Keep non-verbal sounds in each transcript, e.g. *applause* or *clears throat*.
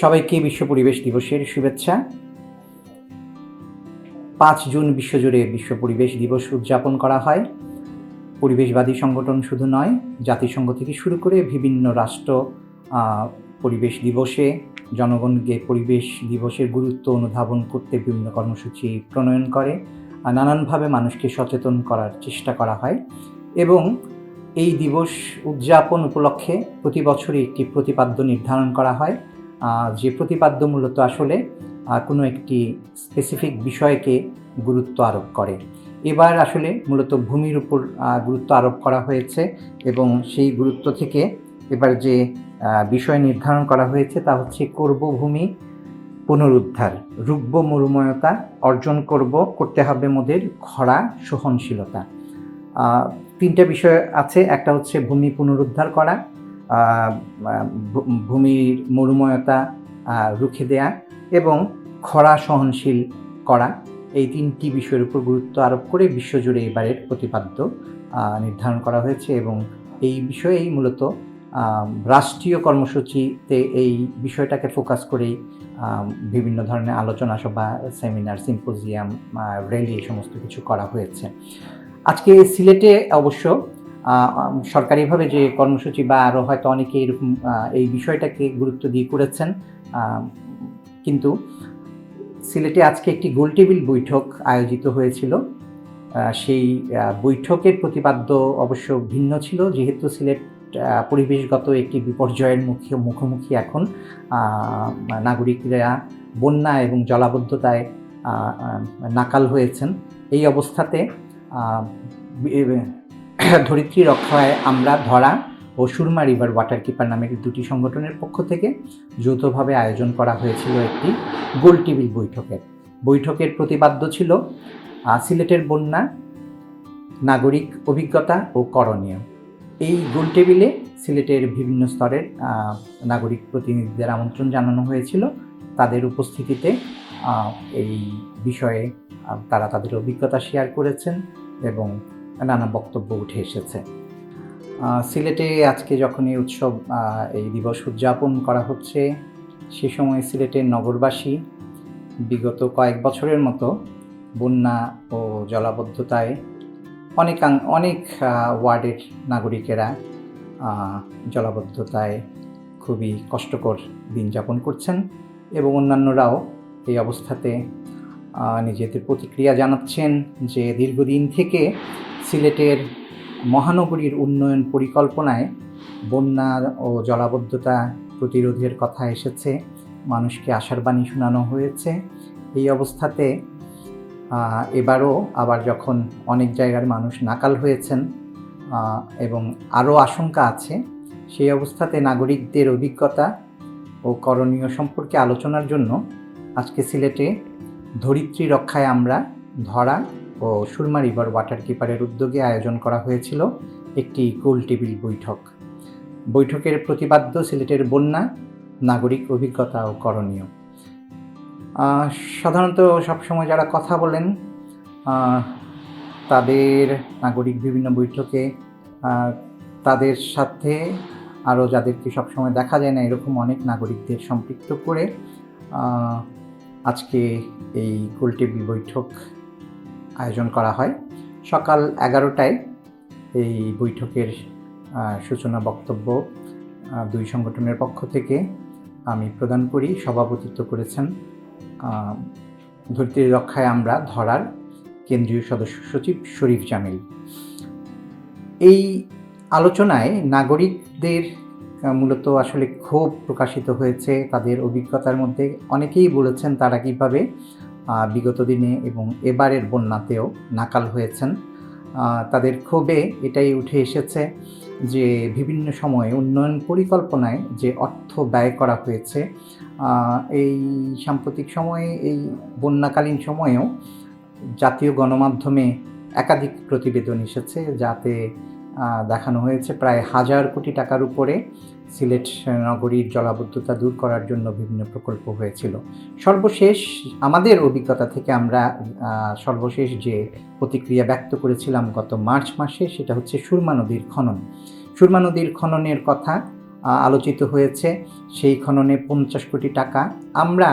সবাইকে বিশ্ব পরিবেশ দিবসের শুভেচ্ছা। পাঁচ জুন বিশ্বজুড়ে বিশ্ব পরিবেশ দিবস উদযাপন করা হয়। পরিবেশবাদী সংগঠন শুধু নয়, জাতিসংঘ থেকে শুরু করে বিভিন্ন রাষ্ট্র পরিবেশ দিবসে, জনগণকে পরিবেশ দিবসের গুরুত্ব অনুধাবন করতে বিভিন্ন কর্মসূচি প্রণয়ন করে নানানভাবে মানুষকে সচেতন করার চেষ্টা করা হয়। এবং এই দিবস উদযাপন উপলক্ষে প্রতি বছরই একটি প্রতিপাদ্য নির্ধারণ করা হয়। যে প্রতিপাদ্য মূলত আসলে কোনো একটি স্পেসিফিক বিষয়কে গুরুত্ব আরোপ করে। এবার আসলে মূলত ভূমির উপর গুরুত্ব আরোপ করা হয়েছে এবং সেই গুরুত্ব থেকে এবার যে বিষয় নির্ধারণ করা হয়েছে তা হচ্ছে করব ভূমি পুনরুদ্ধার। রুগ্ব মরুময়তা অর্জন করব, করতে হবে মোদের খরা সহনশীলতা। তিনটা বিষয় আছে, একটা হচ্ছে ভূমি পুনরুদ্ধার করা ভূমির মরুময়তা রুখে দেয়া এবং খরা সহনশীল করা এই তিনটি বিষয়ের উপর গুরুত্ব আরোপ করে বিশ্বজুড়ে এবারের প্রতিপাদ্য নির্ধারণ করা হয়েছে এবং এই বিষয়েই মূলত রাষ্ট্রীয় কর্মসূচিতে এই বিষয়টাকে ফোকাস করেই বিভিন্ন ধরনের আলোচনা সভা, সেমিনার, সিম্পোজিয়াম র্যালি এই সমস্ত কিছু করা হয়েছে। আজকে সিলেটে অবশ্য সরকারিভাবে যে কর্মসূচি বা আরও হয়তো অনেকে এরকম এই বিষয়টাকে গুরুত্ব দিয়ে করেছেন কিন্তু সিলেটে আজকে একটি গোলটেবিল বৈঠক আয়োজিত হয়েছিল। সেই বৈঠকের প্রতিপাদ্য অবশ্য ভিন্ন ছিল, যেহেতু সিলেট পরিবেশগত একটি বিপর্যয়ের মুখে, মুখোমুখি এখন। নাগরিকরা বন্যা এবং জলাবদ্ধতায় নাকাল হয়েছেন। এই অবস্থাতে *clears throat* ধরিত্রী রক্ষায় আমরা ধরা ও সুরমা রিভার ওয়াটার কিপার নামের দুটি সংগঠনের পক্ষ থেকে যৌথভাবে আয়োজন করা হয়েছিল একটি গোল টেবিল বৈঠকের। বৈঠকের প্রতিপাদ্য ছিল সিলেটের বন্যা, নাগরিক অভিজ্ঞতা ও করণীয়। এই গোল টেবিলে সিলেটের বিভিন্ন স্তরের নাগরিক প্রতিনিধিদের আমন্ত্রণ জানানো হয়েছিল। তাদের উপস্থিতিতে এই বিষয়ে তারা তাদের অভিজ্ঞতা শেয়ার করেছেন এবং নানা বক্তব্য উঠে এসেছে। সিলেটে আজকে যখন এই উৎসব এই দিবস উদযাপন করা হচ্ছে, সে সময় সিলেটের নগরবাসী বিগত কয়েক বছরের মতো বন্যা ও জলাবদ্ধতায় অনেকাং, অনেক ওয়ার্ডের নাগরিকেরা জলাবদ্ধতায় খুবই কষ্টকর দিন যাপন করছেন এবং অন্যান্যরাও এই অবস্থাতে নিজেদের প্রতিক্রিয়া জানাচ্ছেন যে দীর্ঘদিন থেকে সিলেটের মহানগরীর উন্নয়ন পরিকল্পনায় বন্যা ও জলাবদ্ধতা প্রতিরোধের কথা এসেছে। মানুষকে আশার বাণী শোনানো হয়েছে। এই অবস্থাতে এবারও আবার যখন অনেক জায়গার মানুষ নাকাল হয়েছেন এবং আরও আশঙ্কা আছে, সেই অবস্থাতে নাগরিকদের অভিজ্ঞতা ও করণীয় সম্পর্কে আলোচনার জন্য আজকে সিলেটে ধরিত্রী রক্ষায় আমরা ধরা ও সুরমা রিভার ওয়াটার কিপারের উদ্যোগে আয়োজন করা হয়েছিল একটি গোল টেবিল বৈঠক। বৈঠকের প্রতিপাদ্য সিলেটের বন্যা, নাগরিক অভিজ্ঞতা ও করণীয়। সাধারণত সবসময় যারা কথা বলেন তাদের নাগরিক বিভিন্ন বৈঠকে তাদের সাথে আরও যাদেরকে সবসময় দেখা যায় না, এরকম অনেক নাগরিকদের সম্পৃক্ত করে আজকে এই গোলটেবিল বৈঠক আয়োজন করা হয়। সকাল এগারোটায় এই বৈঠকের সূচনা বক্তব্য দুই সংগঠনের পক্ষ থেকে আমি প্রদান করি, সভাপতিত্ব করেছেন ধরিত্রী রক্ষায় আমরা ধরার কেন্দ্রীয় সদস্য সচিব শরীফ জামিল। এই আলোচনায় নাগরিকদের মূলত আসলে ক্ষোভ প্রকাশিত হয়েছে তাদের অভিজ্ঞতার মধ্যে। অনেকেই বলেছেন তারা কীভাবে বিগত দিনে এবং এবারের বন্যাতেও নাকাল হয়েছেন। তাদের ক্ষোভে এটাই উঠে এসেছে যে বিভিন্ন সময়ে উন্নয়ন পরিকল্পনায় যে অর্থ ব্যয় করা হয়েছে এই সাম্প্রতিক সময়ে, এই বন্যাকালীন সময়েও জাতীয় গণমাধ্যমে একাধিক প্রতিবেদন এসেছে যাতে দেখানো হয়েছে। প্রায় হাজার কোটি টাকার উপরে সিলেট নগরীর জলাবদ্ধতা দূর করার জন্য বিভিন্ন প্রকল্প হয়েছিল। সর্বশেষ আমাদের অভিজ্ঞতা থেকে আমরা সর্বশেষ যে প্রতিক্রিয়া ব্যক্ত করেছিলাম গত মার্চ মাসে, সেটা হচ্ছে সুরমা নদীর খনন। সুরমা নদীর খননের কথা আলোচিত হয়েছে। সেই খননে পঞ্চাশ কোটি টাকা আমরা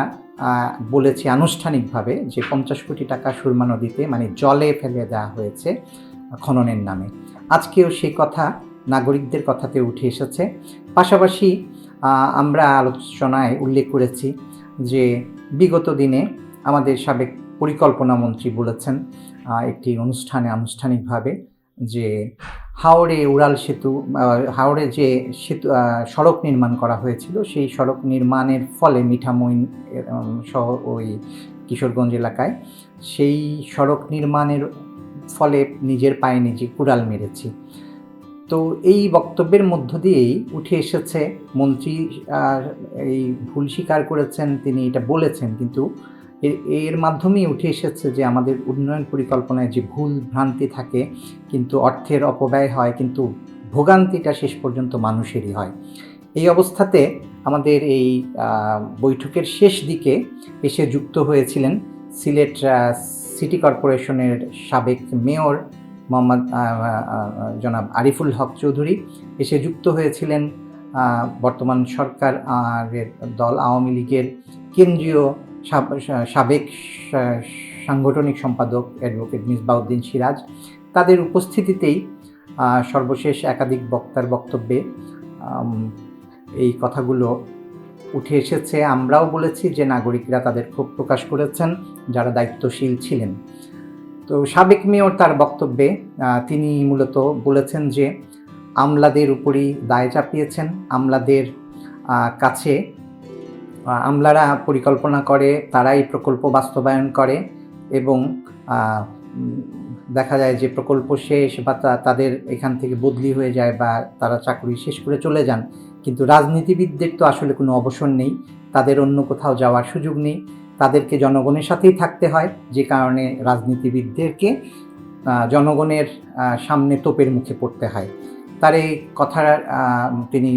বলেছি আনুষ্ঠানিকভাবে যে পঞ্চাশ কোটি টাকা সুরমা নদীতে মানে জলে ফেলে দেওয়া হয়েছে। খননের নামে। আজকেও সেই কথা নাগরিকদের কথাতে উঠে এসেছে। পাশাপাশি আমরা আলোচনায় উল্লেখ করেছি যে বিগত দিনে আমাদের সাবেক পরিকল্পনা মন্ত্রী বলেছেন একটি অনুষ্ঠানে আনুষ্ঠানিকভাবে যে হাওড়ে উড়াল সেতু হাওড়ে যে সেতু সড়ক নির্মাণ করা হয়েছিল, সেই সড়ক নির্মাণের ফলে মিঠামইন সহ ওই কিশোরগঞ্জ এলাকায় সেই সড়ক নির্মাণের ফলে নিজের পায়ে নিজে কুড়াল মেরেছি। তো এই বক্তব্যের মধ্য দিয়েই উঠে এসেছে মন্ত্রী এই ভুল স্বীকার করেছেন, তিনি এটা বলেছেন, কিন্তু এর মাধ্যমেই উঠে এসেছে যে আমাদের উন্নয়ন পরিকল্পনায় যে ভুল ভ্রান্তি থাকে, কিন্তু অর্থের অপব্যয় হয়, কিন্তু ভোগান্তিটা শেষ পর্যন্ত মানুষেরই হয়। এই অবস্থাতে আমাদের এই বৈঠকের শেষ দিকে এসে যুক্ত হয়েছিলেন সিলেট সিটি কর্পোরেশনের সাবেক মেয়র মোহাম্মদ জনাব আরিফুল হক চৌধুরী। এসে যুক্ত হয়েছিলেন বর্তমান সরকার দল আওয়ামী লীগের কেন্দ্রীয় সাব- সাবেক সাংগঠনিক সম্পাদক অ্যাডভোকেট মিসবাউদ্দিন সিরাজ। তাদের উপস্থিতিতেই সর্বশেষ একাধিক বক্তার বক্তব্যে এই কথাগুলো উঠে এসেছে। আমরাও বলেছি যে নাগরিকরা তাদের ক্ষোভ প্রকাশ করেছেন, যারা দায়িত্বশীল ছিলেন। তো সাবেক মেয়র তার বক্তব্যে তিনি মূলত বলেছেন যে আমলাদের উপরই দায় চাপিয়েছেন। আমলাদের কাছে আমলারা পরিকল্পনা করে, তারাই প্রকল্প বাস্তবায়ন করে এবং দেখা যায় যে প্রকল্প শেষ বা তাদের এখান থেকে বদলি হয়ে যায় বা তারা চাকরি শেষ করে চলে যান। কিন্তু রাজনীতিবিদদের তো আসলে কোনো অবসর নেই। তাদের অন্য কোথাও যাওয়ার সুযোগ নেই। তাদেরকে জনগণের সাথেই থাকতে হয়। যে কারণে রাজনীতিবিদদেরকে জনগণের সামনে তোপের মুখে পড়তে হয়। তার এই কথা তিনি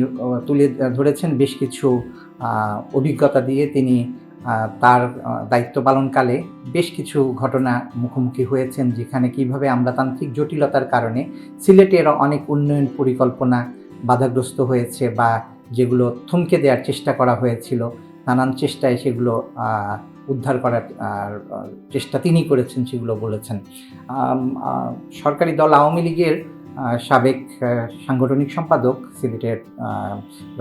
তুলে ধরেছেন বেশ কিছু অভিজ্ঞতা দিয়ে তিনি তার দায়িত্ব পালনকালে বেশ কিছু ঘটনা মুখোমুখি হয়েছেন, যেখানে কীভাবে আমলাতান্ত্রিক জটিলতার কারণে সিলেটের অনেক উন্নয়ন পরিকল্পনা বাধাগ্রস্ত হয়েছে বা যেগুলো থমকে দেওয়ার চেষ্টা করা হয়েছিল, নানান চেষ্টায় সেগুলো উদ্ধার করার চেষ্টা তিনি করেছেন সেগুলো বলেছেন। সরকারি দল আওয়ামী লীগের সাবেক সাংগঠনিক সম্পাদক, সিলেটের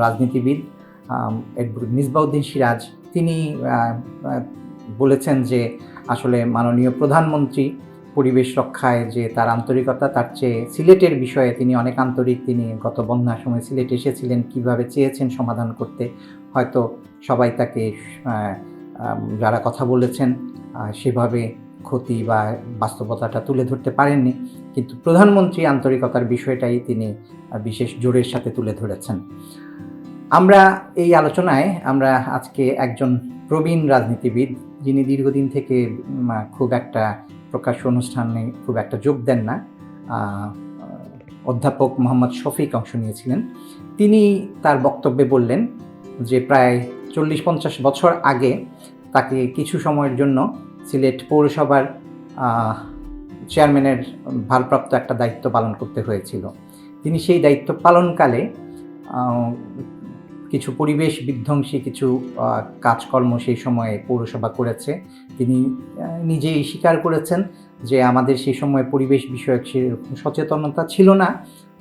রাজনীতিবিদ মিসবাউদ্দিন সিরাজ, তিনি বলেছেন যে আসলে মাননীয় প্রধানমন্ত্রী পরিবেশ রক্ষায় যে তার আন্তরিকতা, তার চেয়ে সিলেটের বিষয়ে তিনি অনেক আন্তরিক। তিনি গত বন্যার সময় সিলেট এসেছিলেন, কীভাবে চেয়েছেন সমাধান করতে। হয়তো সবাই তাকে যারা কথা বলেছেন সেভাবে ক্ষতি বা বাস্তবতাটা তুলে ধরতে পারেননি। কিন্তু প্রধানমন্ত্রী আন্তরিকতার বিষয়টাই তিনি বিশেষ জোরের সাথে তুলে ধরেছেন। আমরা এই আলোচনায়, আমরা আজকে একজন প্রবীণ রাজনীতিবিদ, যিনি দীর্ঘদিন থেকে খুব একটা প্রকাশ্য অনুষ্ঠানে খুব একটা যোগ দেন না। অধ্যাপক মোহাম্মদ শফিক অংশ নিয়েছিলেন। তিনি তার বক্তব্যে বললেন যে প্রায় চল্লিশ পঞ্চাশ বছর আগে তাকে কিছু সময়ের জন্য সিলেট পৌরসভার চেয়ারম্যানের ভারপ্রাপ্ত একটা দায়িত্ব পালন করতে হয়েছিল। তিনি সেই দায়িত্ব পালনকালে কিছু পরিবেশ বিধ্বংসী, কিছু কাজকর্ম সেই সময়ে পৌরসভা করেছে। তিনি নিজেই স্বীকার করেছেন যে আমাদের সেই সময় পরিবেশ বিষয়ক সেরকম সচেতনতা ছিল না,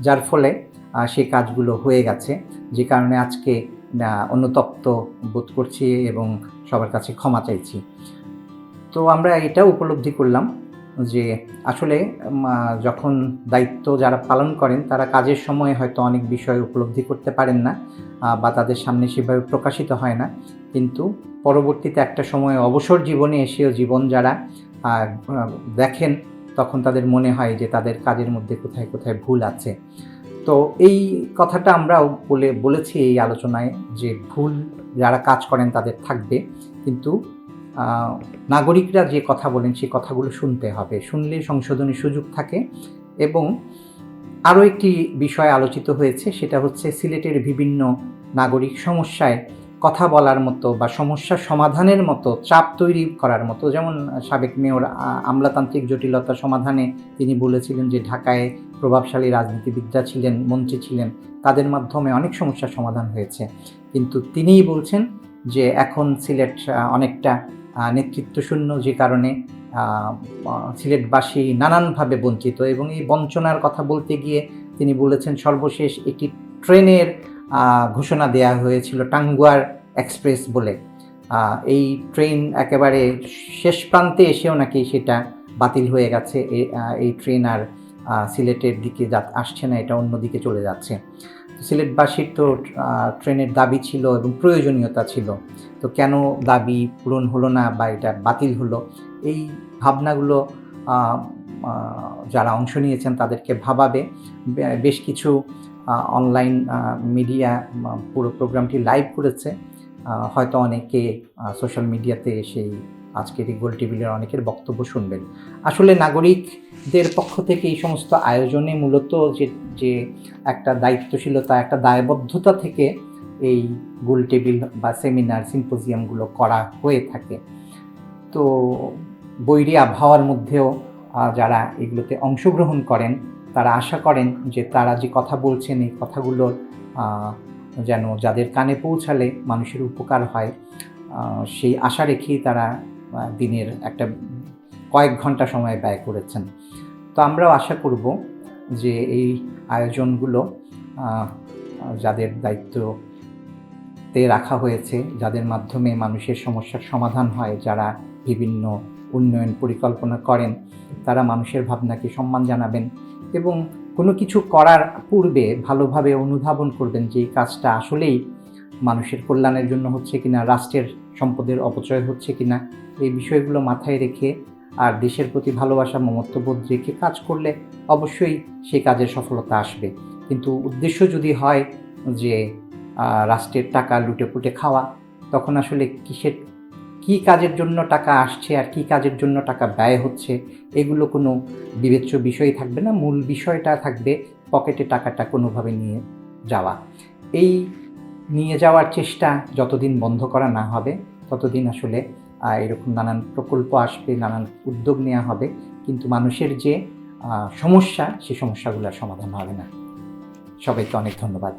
যার ফলে সেই কাজগুলো হয়ে গেছে। যে কারণে আজকে অনুতপ্ত বোধ করছি এবং সবার কাছে ক্ষমা চাইছি। তো আমরা এটা উপলব্ধি করলাম। যে আসলে যখন দায়িত্ব যারা পালন করেন, তারা কাজের সময় হয়তো অনেক বিষয় উপলব্ধি করতে পারেন না বা তাদের সামনে সেভাবে প্রকাশিত হয় না। কিন্তু পরবর্তীতে একটা সময় অবসর জীবনে এসেও জীবন যারা দেখেন, তখন তাদের মনে হয় যে তাদের কাজের মধ্যে কোথায় কোথায় ভুল আছে। তো এই কথাটা আমরাও বলে, বলেছি এই আলোচনায় যে ভুল যারা কাজ করেন তাদের থাকবে। কিন্তু নাগরিকরা যে কথা বলেন, সেই কথাগুলো শুনতে হবে। শুনলে সংশোধনের সুযোগ থাকে এবং আরও একটি বিষয় আলোচিত হয়েছে, সেটা হচ্ছে সিলেটের বিভিন্ন নাগরিক সমস্যায় কথা বলার মতো বা সমস্যা সমাধানের মতো চাপ তৈরি করার মতো, যেমন সাবেক মেয়র আমলাতান্ত্রিক জটিলতা সমাধানে তিনি বলেছিলেন যে ঢাকায় প্রভাবশালী রাজনীতিবিদরা ছিলেন, মন্ত্রী ছিলেন, তাদের মাধ্যমে অনেক সমস্যার সমাধান হয়েছে। কিন্তু তিনিই বলছেন যে এখন সিলেট অনেকটা নেতৃত্বশূন্য যে কারণে সিলেটবাসী নানানভাবে বঞ্চিত এবং এই বঞ্চনার কথা বলতে গিয়ে তিনি বলেছেন, সর্বশেষ একটি ট্রেনের ঘোষণা দেয়া হয়েছিল টাঙ্গুয়ার এক্সপ্রেস বলে। এই ট্রেন একেবারে শেষ প্রান্তে এসেও নাকি সেটা বাতিল হয়ে গেছে। এই ট্রেন আর সিলেটের দিকে যা- আসছে না, এটা অন্যদিকে চলে যাচ্ছে। সিলেটবাসীর তো ট্রেনের দাবি ছিল এবং প্রয়োজনীয়তা ছিল। তো কেন দাবি পূরণ হলো না বা এটা বাতিল হলো? এই ভাবনাগুলো যারা অংশ নিয়েছেন তাদেরকে ভাবাবে। বেশ কিছু অনলাইন মিডিয়া পুরো প্রোগ্রামটি লাইভ করেছে। হয়তো অনেকে সোশ্যাল মিডিয়াতে সেই আজকের এই গোল টেবিলের অনেকের বক্তব্য শুনবেন। আসলে নাগরিকদের পক্ষ থেকে এই সমস্ত আয়োজনে মূলত যে যে একটা দায়িত্বশীলতা, একটা দায়বদ্ধতা থেকে এই গোল টেবিল বা সেমিনার, সিম্পোজিয়ামগুলো করা হয়ে থাকে। তো বৈরী আবহাওয়ার মধ্যেও যারা এগুলোতে অংশগ্রহণ করেন, তারা আশা করেন যে তারা যে কথা বলছেন, এই কথাগুলোর যেন যাদের কানে পৌঁছালে মানুষের উপকার হয় সেই আশা রেখেই তারা দিনের একটা কয়েক ঘণ্টা সময় ব্যয় করেছেন। তো আমরাও আশা করব যে এই আয়োজনগুলো যাদের দায়িত্বতে রাখা হয়েছে, যাদের মাধ্যমে মানুষের সমস্যার সমাধান হয়, যারা বিভিন্ন উন্নয়ন পরিকল্পনা করেন, তারা মানুষের ভাবনাকে সম্মান জানাবেন এবং কোনো কিছু করার পূর্বে ভালোভাবে অনুধাবন করবেন যে এই কাজটা আসলেই মানুষের কল্যাণের জন্য হচ্ছে কিনা, রাষ্ট্রের সম্পদের অপচয় হচ্ছে কিনা, এই বিষয়গুলো মাথায় রেখে আর দেশের প্রতি ভালোবাসা, মমত্ববোধ রেখে কাজ করলে অবশ্যই সেই কাজের সফলতা আসবে। কিন্তু উদ্দেশ্য যদি হয় যে রাষ্ট্রের টাকা লুটে পুটে খাওয়া, তখন আসলে কিসের, কী কাজের জন্য টাকা আসছে আর কী কাজের জন্য টাকা ব্যয় হচ্ছে, এগুলো কোনো বিবেচ্য বিষয় থাকবে না। মূল বিষয়টা থাকবে পকেটে টাকাটা কোনোভাবে নিয়ে যাওয়া। এই নিয়ে যাওয়ার চেষ্টা যতদিন বন্ধ করা না হবে, ততদিন আসলে এরকম নানান প্রকল্প আসবে, নানান উদ্যোগ নেওয়া হবে। কিন্তু মানুষের যে সমস্যা, সে সমস্যাগুলোর সমাধান হবে না। সবাইকে অনেক ধন্যবাদ।